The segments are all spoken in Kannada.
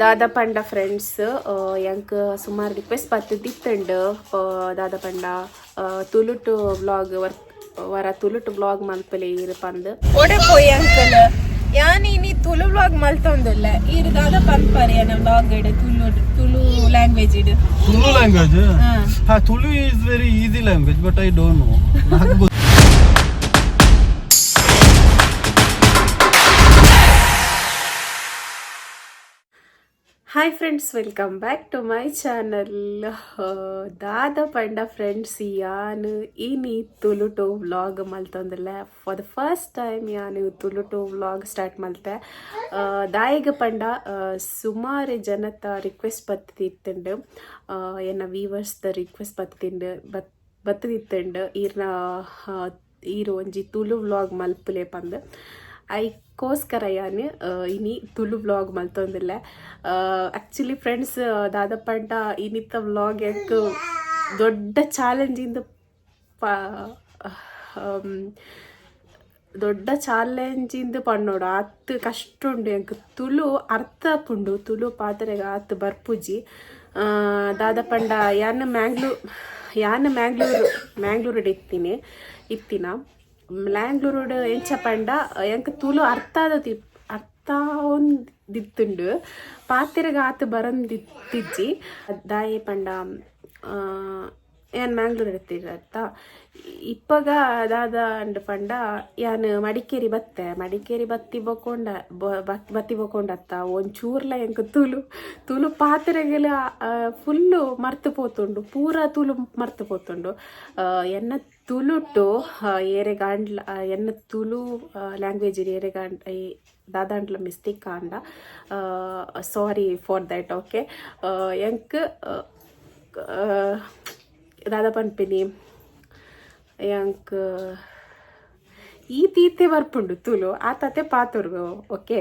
ದಾದ ಪಂಡ ಫ್ರೆಂಡ್ಸ್ ಎಂಕ್ ಸುಮಾರು ರಿಕ್ವೆಸ್ಟ್ ಬತ್ತಿದ್ದಿತ್ತಂಡ್ ದಾದ ಪಂಡ ತುಳುಟು ವ್ಲಾಗ್ ವರ ತುಲುಟ್ ವ್ಲಾಗ್ ಮಲ್ಪಲೆ ಇರು ಪಂದ್ ಒಡೆ ಪೋಯಿ ಅಂಕಲ್ ಯಾನ್ ಇನಿ ತುಳು ವ್ಲಾಗ್ ಮಲ್ತೊಂದುಲ್ಲ ಈರ್ ದಾದ ಪನ್ಪರಿ ಅನ್ನ ವ್ಲಾಗ್ ಇಡ್ ತುಳು ತುಳು ಲ್ಯಾಂಗ್ವೇಜ್ ಇಡ್. ತುಳು ಲ್ಯಾಂಗ್ವೇಜ್ ಹಾ. Ha, Tulu is very easy language, but I don't hi friends welcome back to my channel ದಾದ ಪಂಡ ಫ್ರೆಂಡ್ಸ್ ಯಾನ್ ಇನಿ ತುಲುಟು ವ್ಲಾಗ್ ಮಲ್ತೊಂದಿಲ್ಲ. ಫಾರ್ ದ ಫಸ್ಟ್ ಟೈಮ್ ಯಾನು ತುಲುಟು ವ್ಲಾಗ್ ಸ್ಟಾರ್ಟ್ ಮಲ್ತೆ. ದಾಯಿಗ ಪಂಡ ಸುಮಾರು ಜನತ ರಿಕ್ವೆಸ್ಟ್ ಬತ್ತಿತ್ತಂಡು ಎನ್ನ ವೀವರ್ಸ್ದ ರಿಕ್ವೆಸ್ಟ್ ಬತ್ತಿಂಡು, ಬತ್, ಬತ್ತದಿತ್ತಂಡು. ಈರ್ನ ಈರು ಒಂಜಿ ತುಳು ವ್ಲಾಗ್ ಮಲ್ಪುಲೆ ಪಂದ್. ಐಕೋಸ್ಕರ ಯಾನ್ ಇನಿ ತುಳು ವ್ಲಾಗ್ ಮಲ್ತೊಂದಿಲ್ಲ. ಆ್ಯಕ್ಚುಲಿ ಫ್ರೆಂಡ್ಸ್ ದಾದಪಂಡ ಇನಿತ್ತ ವ್ಲಾಗ್ ಯಾಕೆ ದೊಡ್ಡ ಪ ಆಮ್, ದೊಡ್ಡ ಚಾಲೆಂಜಿಂದ ಪಣ್ಣೋಡು. ಆತ್ ಕಷ್ಟ ಉಂಡು ಎಂಕ್ ತುಳು ಅರ್ಥ ಪುಂಡು ತುಳು ಪಾತ್ರೆಗೆ ಆತ್ ಬರ್ಪುಜಿ. ದಾದ ಪಂಡ ಯಾನ್ ಮ್ಯಾಂಗ್ಳೂರ್ ಯಾನ್ ಮ್ಯಾಂಗ್ಳೂರು ಮ್ಯಾಂಗ್ಳೂರು ಇತ್ತೀನಿ. ಇತ್ತಿನ ಮ್ಯಾಂಗ್ಳೂರು ಎಂಚ ಪಂಡ, ಎಂಕ್ ತುಳು ಅರ್ಥ ಆದತಿ ಅರ್ಥ ಒಂದಿತ್ತುಂಡು ಪಾತೆರೆಗೆ ಆತು ಬರಂದಿತ್ತಿಜ್ಜಿ ದಾಯಿ ಪಂಡ ಯಾನ್ ಮ್ಯಾಂಗ್ಳೂರ್ ಇರ್ತಿರತ್ತ ಇಪ್ಪಗ ಅದಾದ ಅಂಡ್ ಪಂಡ ಯಾನ್ ಮಡಿಕೇರಿ ಬತ್ತೆ. ಮಡಿಕೇರಿ ಬತ್ತಿ ಬೊಕೊಂಡ ಬತ್ತಿ ಬೊಕೊಂಡತ್ತ. ಒಂಚೂರ್ಲ ಎಂಕ್ ತುಲು ತುಲು ಪಾತ್ರೆಗೆಲ ಫುಲ್ಲು ಮರ್ತು ಪೋತುಂಡು. ಪೂರ ತುಲು ಮರ್ತು ಪೋತುಂಡು. ಎನ್ನ ಏರೆ ಏರೆಗಾಂಡ್ಲ ಎನ್ನ ತುಲು ಲ್ಯಾಂಗ್ವೇಜ್ ಏರೆಗಾಂಡ್ ದಾದಾಂಡ್ಲ ಮಿಸ್ಟೇಕ್ ಆಂಡ. ಸಾರಿ ಫಾರ್ ದಟ್ ಓಕೆ ಎಂಕ್ ದಾದಾ ಪನ್ಪಿನಿ ಯಾಂಕ್ ಈ ತೀತೆ ಬರ್ಪುಂಡು ತುಳು ಆ ತತೆ ಪಾತುರ್ಗು, ಓಕೆ.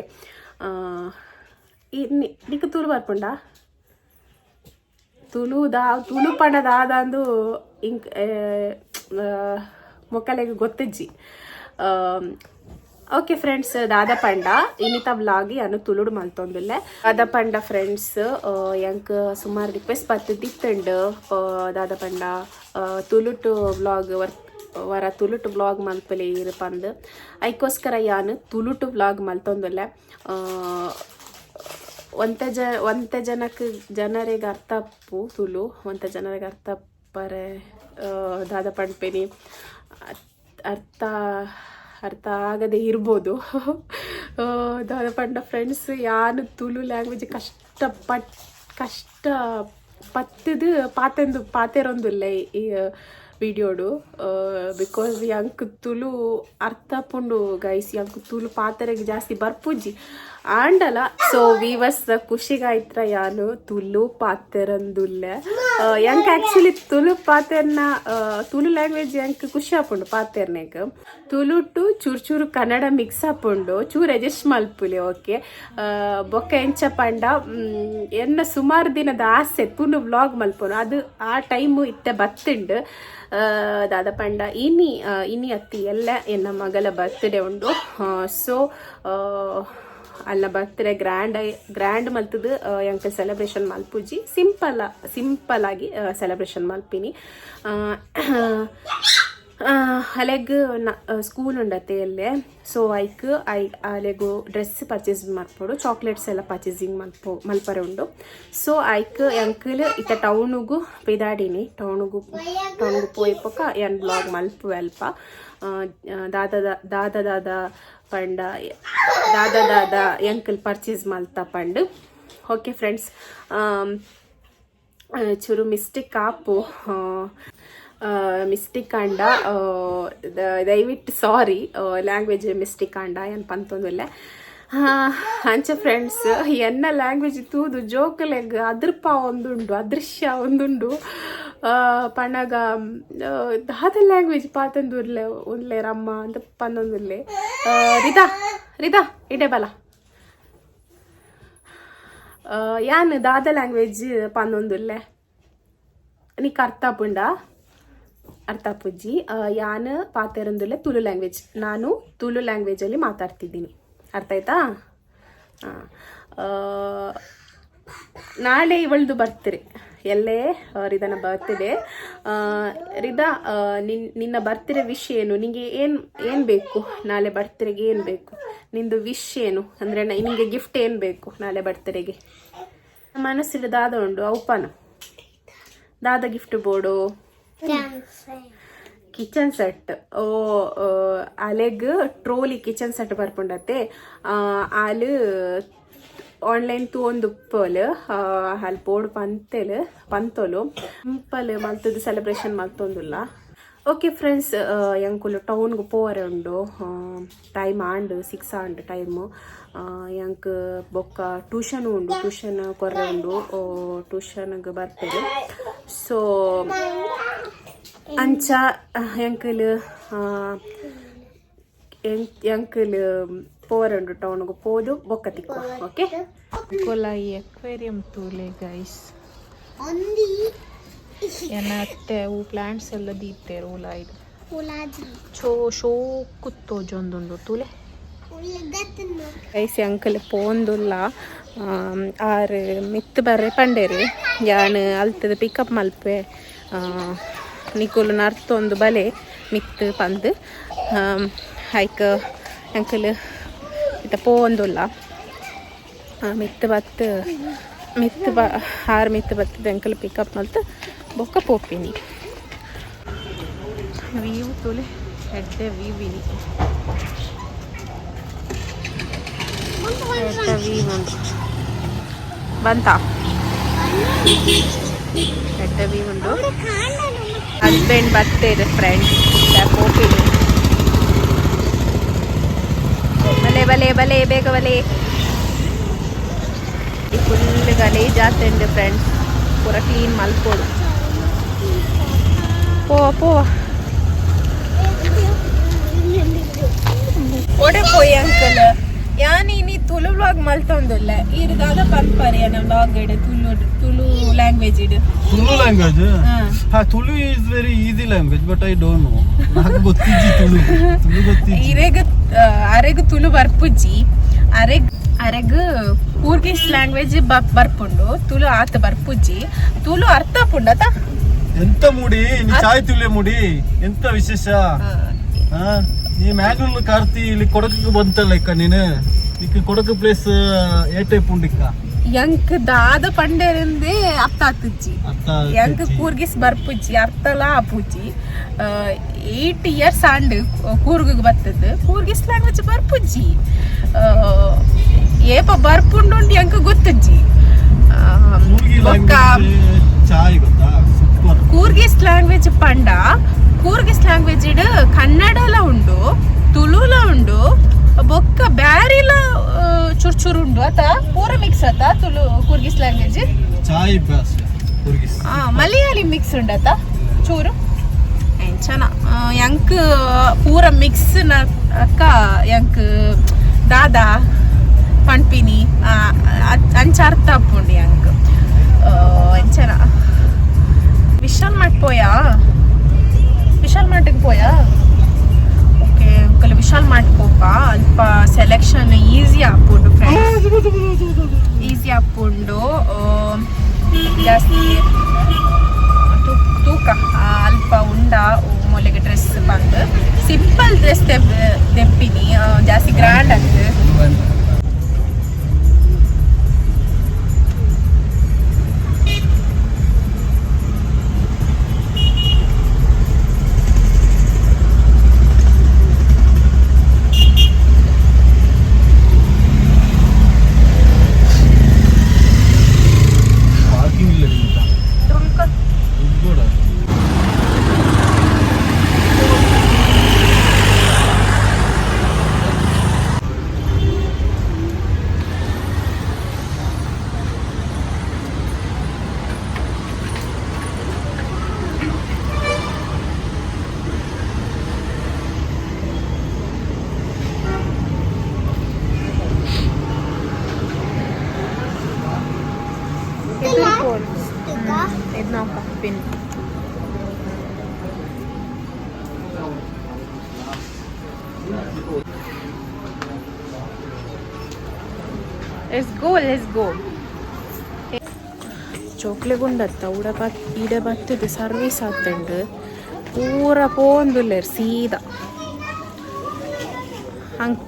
ನಿಕ್ ತುಳು ಬರ್ಪುಂಡ? ತುಳು ದಾ ತುಳು ಪಂಡ ದಾದಂದು ಇಂಕ್ ಮೊಕ್ಕಲೆಗೆ ಗೊತ್ತಿಜ್ಜಿ. ಓಕೆ ಫ್ರೆಂಡ್ಸ್ ದಾದ ಪಂಡ ಇನ್ನಿತ ವ್ಲಾಗಿ ಅನ್ನು ತುಳುಡು ಮಲ್ತೊಂದಿಲ್ಲ ದಾದ ಪಂಡ ಫ್ರೆಂಡ್ಸ್ ಯಂಕ್ ಸುಮಾರು ರಿಕ್ವೆಸ್ಟ್ ಬತ್ತಿದ್ದಿತ್ತಂಡ್ ದಾದ ಪಂಡ ತುಳುಟು ವ್ಲಾಗ್ ವರ್ಕ್ ವರ ತುಳುಟು ವ್ಲಾಗ್ ಮಲ್ಪಲೆ ಇರು ಪಂದ್ ಐಕೋಸ್ಕರ ಯಾನ್ ತುಳುಟು ವ್ಲಾಗ್ ಮಲ್ತೊಂದಿಲ್ಲ ಒಂತ ಜ ಒಂತೆ ಜನಕ್ಕೆ ಜನರಿಗೆ ಅರ್ಥ ಅಪ್ಪು ತುಳು ಒಂತ ಜನರಿಗೆ ಅರ್ಥ ಅಪ್ಪರೆ ದಾದ ಅರ್ಥ ಅರ್ಥ ಆಗದೆ ಇರ್ಬೋದು. ಪಂಡ ಫ್ರೆಂಡ್ಸ್ ಯಾರು ತುಳು ಲ್ಯಾಂಗ್ವೇಜ್ ಕಷ್ಟಪಟ್ ಕಷ್ಟ ಪತ್ತದು ಪಾತೆಂದು, ಪಾತೆರೊಂದುಲ್ಲ ಈ ವಿಡಿಯೋಡು. ಬಿಕಾಸ್ ಯಾಂಕ್ ತುಳು ಅರ್ಥ ಪುಂಡು ಗೈಸ್ ಯಾಂಕ್ ತುಳು ಪಾತೆರೆಗೆ ಜಾಸ್ತಿ ಬರ್ಪುಜಿ ಅಲ್ಲ ಸೊ ವೀವರ್ಸ್ ಖುಷಿಗಾಯ್ತ್ರ ಯಾನು ತುಳು ಅಂದುಲ್ಲೆ ಯಂಕ್ ಆಕ್ಚುಲಿ ತುಲು ಪಾತೆರ್ನ ತುಲು ಲ್ಯಾಂಗ್ವೇಜ್ ಯಂಕ್ ಖುಷಿ ಆಪುಂಡು ಪಾತೆರ್ನೆಗ್ ತುಳು ಟು ಚೂರು ಚೂರು ಕನ್ನಡ ಮಿಕ್ಸ್ ಆಪುಂಡು ಚೂರು ಅಡ್ಜಸ್ಟ್ ಮಲ್ಪುಲಿ ಓಕೆ ಬೊಕ್ಕ ಎಂಚ ಪಂಡ ಎನ್ನ ಸುಮಾರು ದಿನದ ಆಸೆ ತುಲು ವ್ಲಾಗ್ ಮಲ್ಪುನು ಅದು ಆ ಟೈಮು ಇತ್ತೆ ಬತ್ತುಂಡು ದಾದ ಪಂಡ ಇನಿ ಇನಿ ಅತ್ತಿ ಎಲ್ಲ ಎನ್ನ ಮಗಳ ಬರ್ತ್ಡೇ ಉಂಡು ಸೊ ಅಲ್ಲ ಬರ್ತ್ಡೇ ಗ್ರ್ಯಾಂಡ್ ಗ್ರ್ಯಾಂಡ್ ಮಲ್ತದು ಯಂಕ ಸೆಲೆಬ್ರೇಷನ್ ಮಲ್ಪುಜಿ ಸಿಂಪಲ್ ಸಿಂಪಲ್ ಆಗಿ ಸೆಲೆಬ್ರೇಷನ್ ಮಲ್ಪಿನಿ ಅಲೆಗ್ ಸ್ಕೂಲ್ ಉಂಡತ್ತೆ ಅಲ್ಲೇ. ಸೊ ಐಕ್, ಐ, ಅಲೆಗು ಡ್ರೆಸ್ ಪರ್ಚೇಸ್ ಮಾಡ್ಬೋದು ಚಾಕ್ಲೇಟ್ಸ್ ಎಲ್ಲ ಪರ್ಚೇಸಿಂಗ್ ಮಲ್ಪೋ ಮಲ್ಪರೆ ಉಂಡು. ಸೊ ಐಕ್ ಎಂಕಲ್ ಇತ್ತ ಟೌನುಗು ಪೆದಾಡಿನಿ. ಟೌನುಗು ಪೋಯ್ ಪಕ್ಕ ಎನ್ ಬ್ಲಾಗ್ ಮಲ್ಪ ಅಲ್ಪ. ದಾದ ದಾದ ದಾದ ಪಂಡ, ದಾದ ದಾದ ಎಂಕಲ್ ಪರ್ಚೇಸ್ ಮಲ್ತ ಪಂಡ್. ಓಕೆ ಫ್ರೆಂಡ್ಸ್ ಚೂರು ಮಿಸ್ಟೇಕ್ ಆಪು. ಮಿಸ್ಟೇಕ್ ಆಂಡ ದಯವಿಟ್ಟು ಸಾರಿ ಲ್ಯಾಂಗ್ವೇಜ್ ಮಿಸ್ಟೇಕ್ ಆಂಡ ಏನು ಪಂತೊಂದಿಲ್ಲ. ಅಂಚ ಫ್ರೆಂಡ್ಸ್ ಎನ್ನ ಲ್ಯಾಂಗ್ವೇಜ್ ತೂದು ಜೋಕಲೆಗ್ ಅದೃಪ ಒಂದುಂಡು, ಅದೃಶ್ಯ ಒಂದುಂಡು. ಆ, ಪಣಗ ಆ, ದಾದ ಲ್ಯಾಂಗ್ವೇಜ್ ಪಾತಂದುರ್ಲೆ ಉನ್ಲೆ ರಮ್ಮ ಅಂತ ಪಂದೊಂದುರ್ಲೆ ರಿತಾ ಇಡೆ ಬಲ. ಯಾನ್ ದಾದ ಲ್ಯಾಂಗ್ವೇಜ್ ಪಂದೊಂದುಲ್ಲೆ ನೀ ಅರ್ಥ ಪುಂಡ? ಅರ್ಥ ಪುಜ್ಜಿ. ಯಾನ್ ಪಾತೆರೊಂದುಲ್ಲೆ ತುಳು ಲ್ಯಾಂಗ್ವೇಜ್ ನಾನು ತುಳು ಲ್ಯಾಂಗ್ವೇಜಲ್ಲಿ ಮಾತಾಡ್ತಿದ್ದೀನಿ. ಅರ್ಥ ಆಯ್ತಾ? ನಾಳೆ ಇವಳ್ದು ಬರ್ತ್ಡೇ ಎಲ್ಲೇ ರಿದನ ಬರ್ತಿದೆ. ರಿದಾ ನಿನ್ನ ಬರ್ತಿರೋ ವಿಶ್ ಏನು? ನಿಂಗೆ ಏನು ಏನು ಬೇಕು? ನಾಳೆ ಬರ್ತ್ಡೇಗೆ ಏನು ಬೇಕು? ನಿಂದು ವಿಶ್ ಏನು? ಅಂದರೆ ನಿಂಗೆ ಗಿಫ್ಟ್ ಏನು ಬೇಕು ನಾಳೆ ಬರ್ತ್ಡೇಗೆ ಮನಸ್ಸಿಲ್ಲ ದಾದ ಉಂಡು ಅವಪಾನ ದಾದ ಗಿಫ್ಟ್ ಬೋಡು. Kitchen set. ಓ ಅಲೆಗ್ ಟ್ರೋಲಿ ಕಿಚನ್ ಸೆಟ್ ಬರ್ಕೊಂಡತ್ತೆ. ಆಲು ಆನ್ಲೈನ್ ತೂಂದು ಉಪ್ಪಲ್ ಅಲ್ಲಿ ಪೋಡ್ ಪಂತೆಲ್, ಪಂತೋಲು. ಸಿಂಪಲ್ ಮಲ್ತದ್ದು ಸೆಲೆಬ್ರೇಷನ್ ಮಲ್ತೊಂದುಲ್ಲ. ಓಕೆ ಫ್ರೆಂಡ್ಸ್ ಎಂಕುಲು ಟೌನ್ಗೆ ಪೋವರೆ ಉಂಡು. Time and six and time ಎಂಕ್ ಬೊಕ್ಕ ಟ್ಯೂಷನ್ ಉಂಡು ಟ್ಯೂಷನ್ ಕೊರ್ರೆ ಉಂಡು. ಟ್ಯೂಷನ್ಗೆ ಬರ್ತದೆ. ಸೊ ಅಂಚ ಎಂಕಲ್ ಎಂಕಲ್ ಪೋರಂಡು ಟೌನ್ಗೆ ಪೋದು ಬೊಕ್ಕ ತಿಕ್ಕು ಓಕೆ ಕೊಲಾಯಿ ಅಕ್ವೇರಿಯಂ ತೂಲೆ ಗೈಸ್ ಎನ್ನ ಅತ್ತೆ ಅವು ಪ್ಲಾಂಟ್ಸ್ ಎಲ್ಲ ದೀಪ್ತೇರು ಉಲಾಯ್ದು ಚೋ ಶೋ ಕುತ್ತೋಜೊಂದೊಂದು ತೂಲೆ. ಐಸಿ ಅಂಕಲ್ ಪೋಂದುಲ್ಲ. ಆರ್ ಮಿತ್ ಬರ್ರೆ ಪಂಡೇರಿ. ಯಾನ್ ಅಲ್ತದ ಪಿಕಪ್ ಮಲ್ಪೆ. ನಿಕುಲು ನರ್ತೊಂದು ಬಲೆ ಮಿತ್ ಪಂದ್. ಐಕ್ ಅಂಕಲ್ ಇತ್ತ ಪೋವೊಂದುಲ್ಲ ಆ, ಮಿತ್ ಬತ್ ಮಿತ್ ಬ ಆರು ಮಿತ್ ಬತ್ತದ ಅಂಕಲ್ ಪಿಕಪ್ ಮಲ್ತ್ ಬೊಕ್ಕ ಪೋಪಿನಿ. ವೀವ್ ತೂಲೆ ಎಡ್ಡೆ ವೀವಿನಿ. ವೀವ್ ಉಂಡು ಬಂತ? ಎಡ್ಡ ವೀವ್ ಉಂಡು ಹಸ್ಬೆಂಡ್ ಬರ್ತೇನೆ ಫ್ರೆಂಡ್ ಹೋಗ್ತೀನಿ ಬಲೆ ಬಲೆ ಬಲೆ ಬೇಗ ಬಲೆ ಫುಲ್ ಗಲೀಜ್ ಆಗ್ತಂಡು ಫ್ರೆಂಡ್ಸ್ ಪೂರ ಕ್ಲೀನ್ ಮಲ್ಕೊಡು ಪೋ ಪೋ ಒಡೆ ಪೋಯಿ ಅಂಕಲ್ ತುಳು ವ್ಲಾಗ್ ಮಲ್ತೊಂದುಲ್ಲ. ಇರ್ದಾದ ಪನ್ಪರಿ ನಮ್ಮ ವ್ಲಾಗ್ ಇಡು ತುಳು ತುಳು ಲ್ಯಾಂಗ್ವೇಜ್ ಇಡು. ತುಳು ಲ್ಯಾಂಗ್ವೇಜ್ ಹಾ. Tulu is very easy language but I don't know నాకు ಗೊತ್ತಿಜ್ಜಿ ತುಳು. ತುಳು ಗೊತ್ತಿಜ್ಜಿ. ಇರೆಗ್ ಅರೆಗ್ ತುಳು ಬರ್ಪುಜ್ಜಿ. ಅರೆಗ್ ಅರೆಗ್ ಕೂರ್ಗಿಸ್ ಲ್ಯಾಂಗ್ವೇಜ್ ಬರ್ಪುಂಡು. ತುಳು ಆತ ಬರ್ಪುಜ್ಜಿ. ತುಳು ಅರ್ಥ ಪುಂಡತ ಎಂತ ಮುಡಿ? ನೀ ಚಾಯ್ ತುಳಿಯ ಮುಡಿ. ಎಂತ ವಿಶೇಷ? ಹಾ. ನೀ ಮ್ಯಾಗಲ್ ಕಾರ್ತಿ ಇಲ್ಲಿ ಕೊಡಕಕ್ಕೆ ಬಂತಲ್ಲ ಇಕ್ಕ ನೀನು? ಇಕ್ಕ ಕೊಡಕ ಪ್ಲೇಸ್ ಏ ಟೈಪ್ ಉಂಡಿಕ್ಕ? ಎಂಕ್ ದಾದ ಪಂಡೇರಿಂದೆ ಅರ್ಥ ಆಗ್ತಿಜ್ಜಿ. ಎಂಕ್ ಕೂರ್ಗಿಸ್ ಬರ್ಪುಜ್ಜಿ ಅರ್ಥಲ ಆಪುಜ್ಜಿ. ಏಟ್ ಇಯರ್ಸ್ ಆಂಡ್ ಕೂರ್ಗಿಗೆ ಬರ್ತದ ಕೂರ್ಗಿಸ್ ಲ್ಯಾಂಗ್ವೇಜ್ ಬರ್ಪುಜ್ಜಿ. ಏಪ ಬರ್ಪುಂಡು ಎಂಕ್ ಗೊತ್ತಜ್ಜಿ. ಕೂರ್ಗಿ ಕೂರ್ಗಿಸ್ ಲ್ಯಾಂಗ್ವೇಜ್ ಪಂಡ ಕೂರ್ಗಿಸ್ ಲ್ಯಾಂಗ್ವೇಜ್ ಇಡ್ ಕನ್ನಡಲ ಉಂಡು ತುಳುಲ ಉಂಡು ಬೊಕ್ಕ ಬ್ಯಾರಿಲ ಚುರ್ಚುರು ಉಂಡು ಆತ ಪೂರ ಮಿಕ್ಸ್ ಆತ ತುಳು ಕೂರ್ಗಿಸ್ ಲ್ಯಾಂಗ್ವೇಜ್ ಚಾಯ್ ಬ್ಯಾಸ್ ಕೂರ್ಗಿಸ್ ಆ ಮಲಯಾಳಿ ಮಿಕ್ಸ್ ಉಂಡತ ಚೂರು ಎಂಚನ ಎಂಕ್ ಪೂರ ಮಿಕ್ಸ್ನ ಅಕ್ಕ ಎಂಕ್ ದಾದಾ ಪಣ್ಪಿನಿ ಆ, ಅ- ಅಂಚ ಅರ್ಥ ಅಪ್ಪುಂಡು ಎಂಕ್ ಆ, ಎಂಚನ ವಿಶಾಲ್ ಮಟ್ ವಿಶಾಲ್ ಮಾರ್ಟಿಗೆ ಪೋಯಾ ಓಕೆ ಅಂಕಲ್ ವಿಶಾಲ್ ಮಾರ್ಟ್ ಪೋಪ ಅಲ್ಪ ಸೆಲೆಕ್ಷನ್ ಈಸಿ ಫ್ರೆಂಡ್ಸ್ ಈಸಿ ಆಪುಂಡು ಆ, ಜಾಸ್ತಿ ತೂಕ ಅಲ್ಪ ಉಂಡ ಮೊಲೆಗೆ ಡ್ರೆಸ್ ಬಂದು. ಸಿಂಪಲ್ ಡ್ರೆಸ್ ತೆಪ್ಪಿನಿ ಜಾಸ್ತಿ ಗ್ರ್ಯಾಂಡ್ ಆಗ್ತದೆ Let's go, let's go. ಚೋಕ್ಲೆ ಗುಂಡತ್ತ ಉಡ ಬತ್ ಇಡ ಬತ್ತದ ಸರ್ವೀಸ್ ಆತುಂಡು ಪೂರ ಪೋಂದುಲ್ಲೇರ್ ಸೀದಾ ಅಂಕ್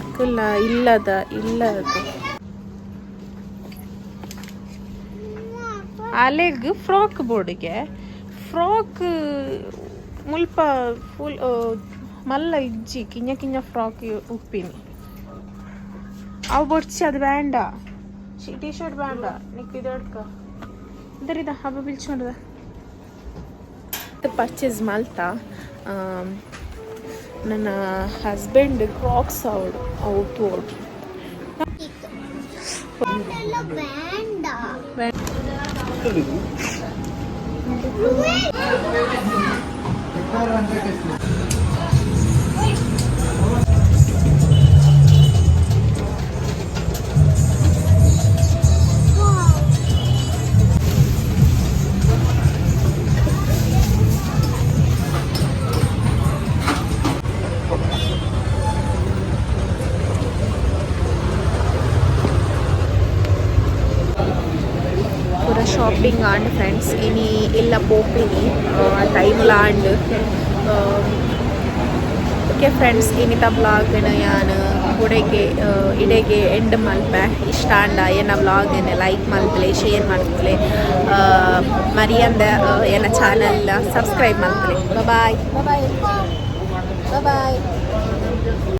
ಅಕ್ಕಲ್ಲ ಇಲ್ಲದ ಇಲ್ಲದ ಅಲೆಗ್ ಫ್ರಾಕ್ ಬೋರ್ಡ್ಗೆ ಫ್ರಾಕ್ ಮುಲ್ಪ ಫುಲ್ ಮಲ್ಲ ಇಜ್ಜಿ ಕಿಂಜ ಕಿಂಜ ಫ್ರಾಕ್ ಉಪ್ಪಿನಿ ಅವು ಬೊಡ್ಸಿ ಅದು ಬೇಡ ಟೀ ಶರ್ಟ್ ಬೇಡ ನಿಕ್ ಇದು ಹಿಡ್ಕ ಇದರಿದ ಹಬ್ಬ ಬಿಲ್ಚೊಂಡದ ಪರ್ಚೇಸ್ ಮಲ್ತಾ ನನ್ನ ಹಸ್ಬೆಂಡ್ ಕ್ರಾಕ್ಸ್ ಅವಳು ಅವು ತೋಳು ಪೂರ ಪೋಪಿನಿ ಟೈಮ್ಲ ಆಂಡ್ ಓಕೆ ಫ್ರೆಂಡ್ಸ್, ಇನಿತ ಬ್ಲಾಗ್ ಯಾನು ಗುಡೆಗೆ ಇಡೆಗೆ, ಎಂಡ್ ಮಲ್ಪೆ ಇಷ್ಟ ಅಂಡ ಏನ ಬ್ಲಾಗ್ ಲೈಕ್ ಮಲ್ಪಲೆ, ಶೇರ್ ಮಲ್ಪಲೆ ಮರಿಯಂದ ಏನ ಚಾನಲ್ ಸಬ್ಸ್ಕ್ರೈಬ್ ಮಲ್ಪಲೆ. ಬಾಯ್ ಬಾಯ್ ಬಾಯ್